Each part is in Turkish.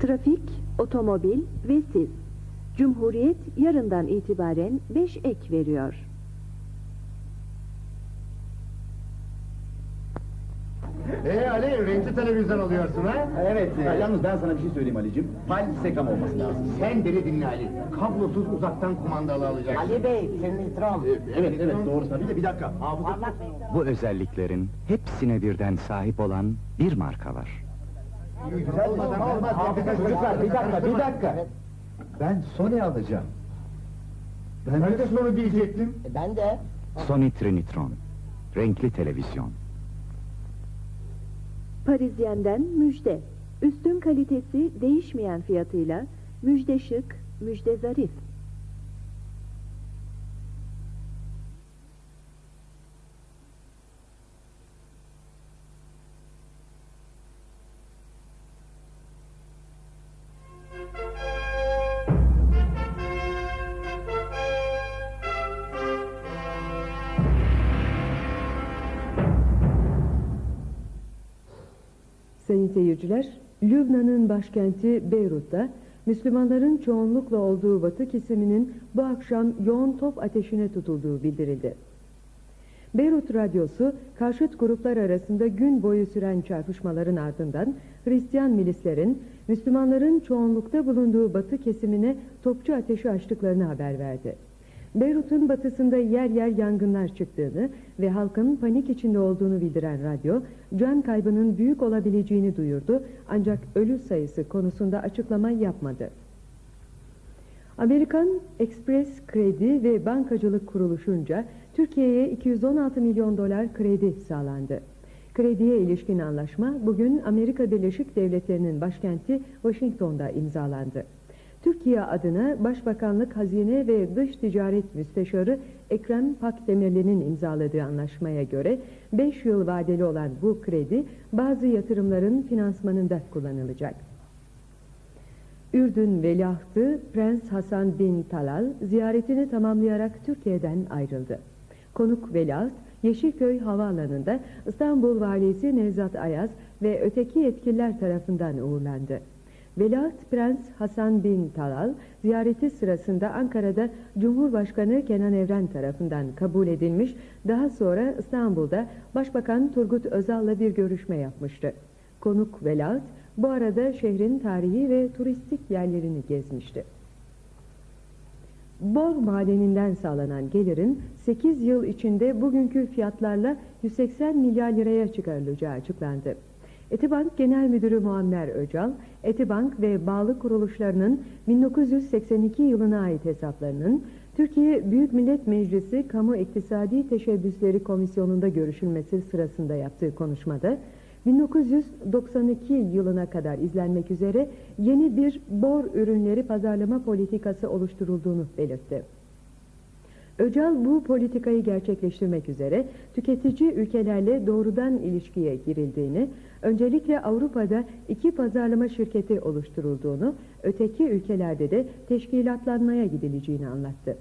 Trafik, otomobil ve siz. Cumhuriyet yarından itibaren 5 ek veriyor. Ee Ali renkli televizyon alıyorsun ha? Evet, e, yalnız ben sana bir şey söyleyeyim Ali'cim. Pal sekam olması lazım. Sen beni dinle Ali. Kablosuz uzaktan kumandalı alacaksın. Ali Bey, Sinitron. Ee, evet, evet doğru tabii de bir dakika. Anlatmayın. Bu özelliklerin hepsine birden sahip olan bir marka var. Güzel olmaz. Hafıza çocuklar, bir dakika, bir dakika. Ben Sony alacağım. Ben, Ben de sonra diyecektim. E, Ben de. Sony Trinitron. Renkli televizyon. Parisyen'den müjde. Üstün kalitesi değişmeyen fiyatıyla müjde şık, müjde zarif. Sayın seyirciler, Lübnan'ın başkenti Beyrut'ta Müslümanların çoğunlukla olduğu batı kesiminin bu akşam yoğun top ateşine tutulduğu bildirildi. Beyrut Radyosu, karşıt gruplar arasında gün boyu süren çarpışmaların ardından Hristiyan milislerin Müslümanların çoğunlukta bulunduğu batı kesimine topçu ateşi açtıklarını haber verdi. Beyrut'un batısında yer yer yangınlar çıktığını ve halkın panik içinde olduğunu bildiren radyo, can kaybının büyük olabileceğini duyurdu ancak ölü sayısı konusunda açıklama yapmadı. Amerikan Express Kredi ve Bankacılık Kuruluşu'nca Türkiye'ye 216 milyon dolar kredi sağlandı. Krediye ilişkin anlaşma bugün Amerika Birleşik Devletleri'nin başkenti Washington'da imzalandı. Türkiye adına Başbakanlık Hazine ve Dış Ticaret Müsteşarı Ekrem Pakdemirli'nin imzaladığı anlaşmaya göre 5 yıl vadeli olan bu kredi bazı yatırımların finansmanında kullanılacak. Ürdün veliahtı Prens Hasan bin Talal ziyaretini tamamlayarak Türkiye'den ayrıldı. Konuk veliaht Yeşilköy Havaalanı'nda İstanbul Valisi Nevzat Ayaz ve öteki yetkililer tarafından uğurlandı. Veliaht Prens Hasan bin Talal ziyareti sırasında Ankara'da Cumhurbaşkanı Kenan Evren tarafından kabul edilmiş, daha sonra İstanbul'da Başbakan Turgut Özal'la bir görüşme yapmıştı. Konuk veliaht bu arada şehrin tarihi ve turistik yerlerini gezmişti. Bor madeninden sağlanan gelirin 8 yıl içinde bugünkü fiyatlarla 180 milyar liraya çıkarılacağı açıklandı. Etibank Genel Müdürü Muammer Öcal, Etibank ve bağlı kuruluşlarının 1982 yılına ait hesaplarının Türkiye Büyük Millet Meclisi Kamu İktisadi Teşebbüsleri Komisyonu'nda görüşülmesi sırasında yaptığı konuşmada 1992 yılına kadar izlenmek üzere yeni bir bor ürünleri pazarlama politikası oluşturulduğunu belirtti. Öcal bu politikayı gerçekleştirmek üzere tüketici ülkelerle doğrudan ilişkiye girildiğini, öncelikle Avrupa'da iki pazarlama şirketi oluşturulduğunu, öteki ülkelerde de teşkilatlanmaya gidileceğini anlattı.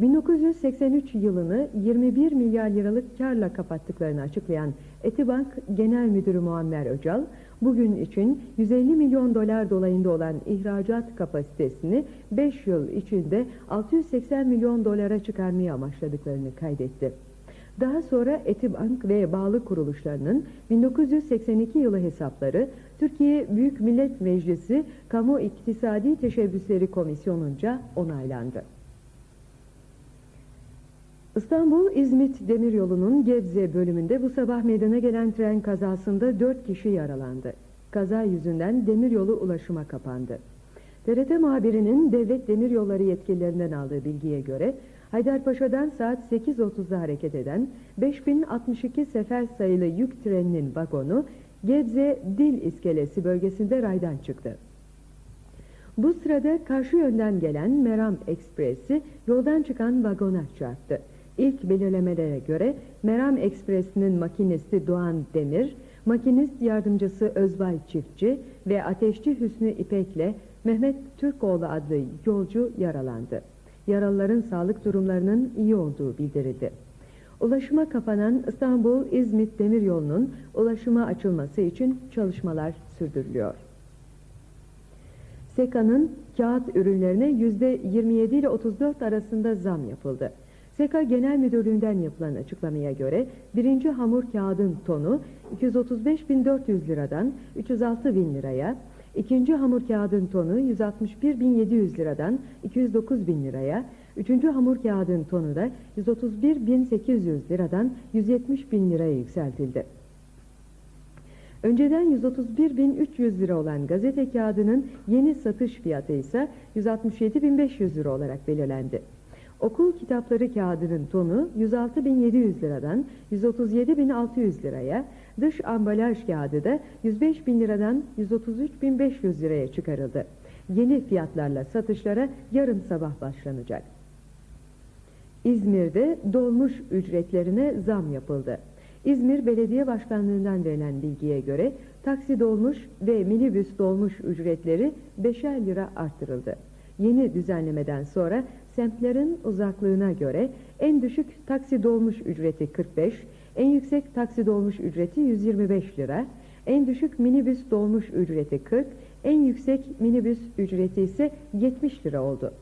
1983 yılını 21 milyar liralık karla kapattıklarını açıklayan Etibank Genel Müdürü Muammer Öcal, bugün için 150 milyon dolar dolayında olan ihracat kapasitesini 5 yıl içinde 680 milyon dolara çıkarmaya amaçladıklarını kaydetti. Daha sonra Etibank ve bağlı kuruluşlarının 1982 yılı hesapları Türkiye Büyük Millet Meclisi Kamu İktisadi Teşebbüsleri Komisyonu'nca onaylandı. İstanbul-İzmit Demiryolu'nun Gebze bölümünde bu sabah meydana gelen tren kazasında 4 kişi yaralandı. Kaza yüzünden demiryolu ulaşıma kapandı. TRT muhabirinin Devlet Demiryolları yetkililerinden aldığı bilgiye göre Haydarpaşa'dan saat 8.30'da hareket eden 5062 sefer sayılı yük treninin vagonu Gebze Dil İskelesi bölgesinde raydan çıktı. Bu sırada karşı yönden gelen Meram Ekspresi yoldan çıkan vagona çarptı. İlk belirlemelere göre Meram Ekspresi'nin makinisti Doğan Demir, makinist yardımcısı Özbay Çiftçi ve ateşçi Hüsnü İpek'le Mehmet Türkoğlu adlı yolcu yaralandı. Yaralıların sağlık durumlarının iyi olduğu bildirildi. Ulaşıma kapanan İstanbul-İzmit Demiryolu'nun ulaşıma açılması için çalışmalar sürdürülüyor. SEKA'nın kağıt ürünlerine %27 ile 34 arasında zam yapıldı. SEKA Genel Müdürlüğü'nden yapılan açıklamaya göre birinci hamur kağıdın tonu 235.400 liradan 306.000 liraya, ikinci hamur kağıdın tonu 161.700 liradan 209.000 liraya, üçüncü hamur kağıdın tonu da 131.800 liradan 170.000 liraya yükseltildi. Önceden 131.300 lira olan gazete kağıdının yeni satış fiyatı ise 167.500 lira olarak belirlendi. Okul kitapları kağıdının tonu 106.700 liradan 137.600 liraya, dış ambalaj kağıdı da 105.000 liradan 133.500 liraya çıkarıldı. Yeni fiyatlarla satışlara yarın sabah başlanacak. İzmir'de dolmuş ücretlerine zam yapıldı. İzmir Belediye Başkanlığı'ndan verilen bilgiye göre taksi dolmuş ve minibüs dolmuş ücretleri 5'er lira arttırıldı. Yeni düzenlemeden sonra semtlerin uzaklığına göre en düşük taksi dolmuş ücreti 45, en yüksek taksi dolmuş ücreti 125 lira, en düşük minibüs dolmuş ücreti 40, en yüksek minibüs ücreti ise 70 lira oldu.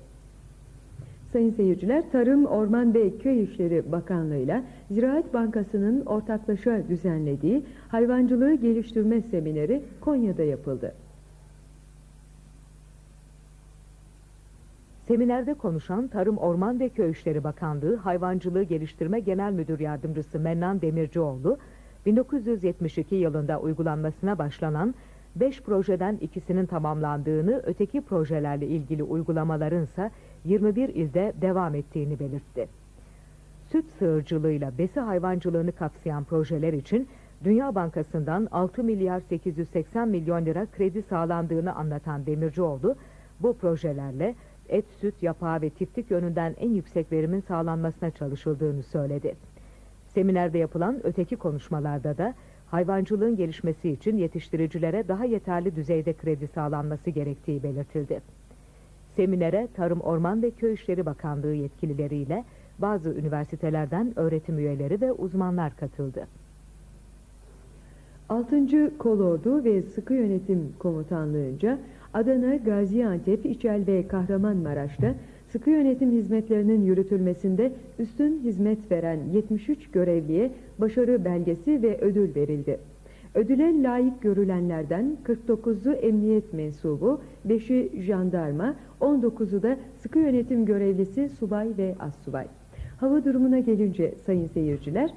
Sayın seyirciler, Tarım, Orman ve Köy İşleri Bakanlığı'yla Ziraat Bankası'nın ortaklaşa düzenlediği hayvancılığı geliştirme semineri Konya'da yapıldı. Seminerde konuşan Tarım Orman ve Köy İşleri Bakanlığı Hayvancılığı Geliştirme Genel Müdür Yardımcısı Mennan Demircioğlu, 1972 yılında uygulanmasına başlanan 5 projeden ikisinin tamamlandığını, öteki projelerle ilgili uygulamaların ise 21 ilde devam ettiğini belirtti. Süt sığırcılığıyla besi hayvancılığını kapsayan projeler için Dünya Bankası'ndan 6 milyar 880 milyon lira kredi sağlandığını anlatan Demircioğlu, bu projelerle et, süt, yapağı ve tiftik yönünden en yüksek verimin sağlanmasına çalışıldığını söyledi. Seminerde yapılan öteki konuşmalarda da hayvancılığın gelişmesi için yetiştiricilere daha yeterli düzeyde kredi sağlanması gerektiği belirtildi. Seminere Tarım Orman ve Köy İşleri Bakanlığı yetkilileriyle bazı üniversitelerden öğretim üyeleri ve uzmanlar katıldı. 6. Kolordu ve Sıkı Yönetim Komutanlığı'nca Adana, Gaziantep, İçel ve Kahramanmaraş'ta sıkı yönetim hizmetlerinin yürütülmesinde üstün hizmet veren 73 görevliye başarı belgesi ve ödül verildi. Ödüle layık görülenlerden 49'u emniyet mensubu, 5'i jandarma, 19'u da sıkı yönetim görevlisi subay ve assubay. Hava durumuna gelince sayın seyirciler,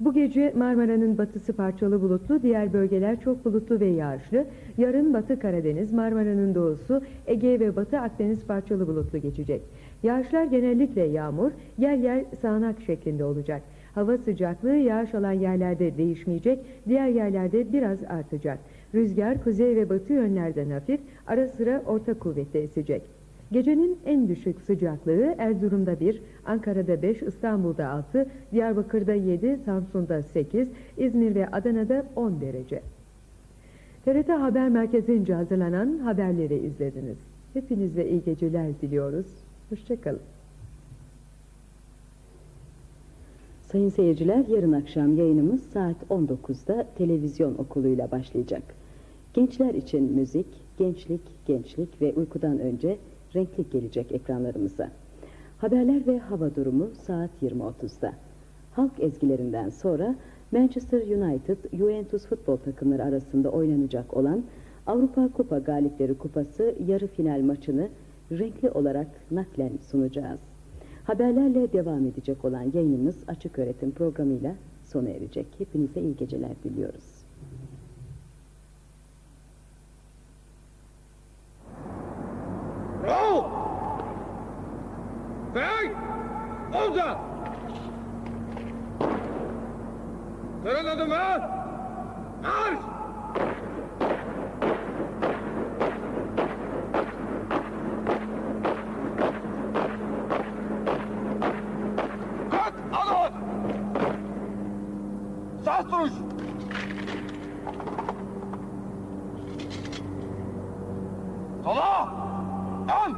bu gece Marmara'nın batısı parçalı bulutlu, diğer bölgeler çok bulutlu ve yağışlı. Yarın Batı Karadeniz, Marmara'nın doğusu, Ege ve Batı Akdeniz parçalı bulutlu geçecek. Yağışlar genellikle yağmur, yer yer sağanak şeklinde olacak. Hava sıcaklığı yağış alan yerlerde değişmeyecek, diğer yerlerde biraz artacak. Rüzgar kuzey ve batı yönlerden hafif, ara sıra orta kuvvette esecek. Gecenin en düşük sıcaklığı Erzurum'da 1, Ankara'da 5, İstanbul'da 6, Diyarbakır'da 7, Samsun'da 8, İzmir ve Adana'da 10 derece. TRT Haber Merkezi'nce hazırlanan haberleri izlediniz. Hepinize iyi geceler diliyoruz. Hoşçakalın. Sayın seyirciler yarın akşam yayınımız saat 19'da televizyon okuluyla başlayacak. Gençler için müzik, gençlik, gençlik ve uykudan önce renklik gelecek ekranlarımıza. Haberler ve hava durumu saat 20.30'da. Halk ezgilerinden sonra Manchester United, Juventus futbol takımları arasında oynanacak olan Avrupa Kupa Galipleri Kupası yarı final maçını renkli olarak naklen sunacağız. Haberlerle devam edecek olan yayınımız açık öğretim programıyla sona erecek. Hepinize iyi geceler diliyoruz. Tören adımı! Marş! Kalk! Adım! Sağ duruş! Sola! Ön!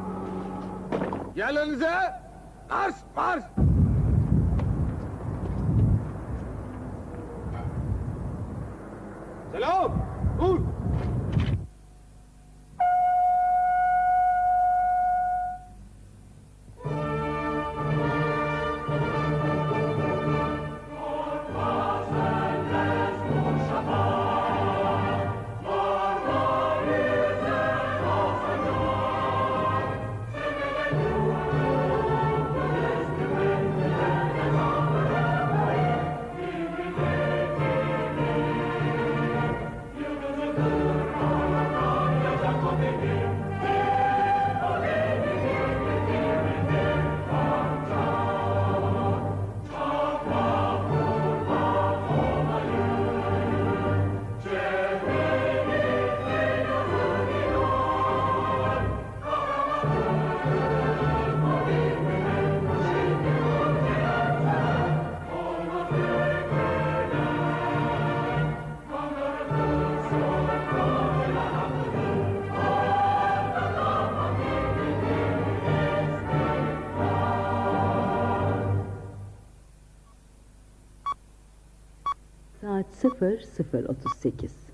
Yerlerinize! Marş! Marş! Salam! 0 0 38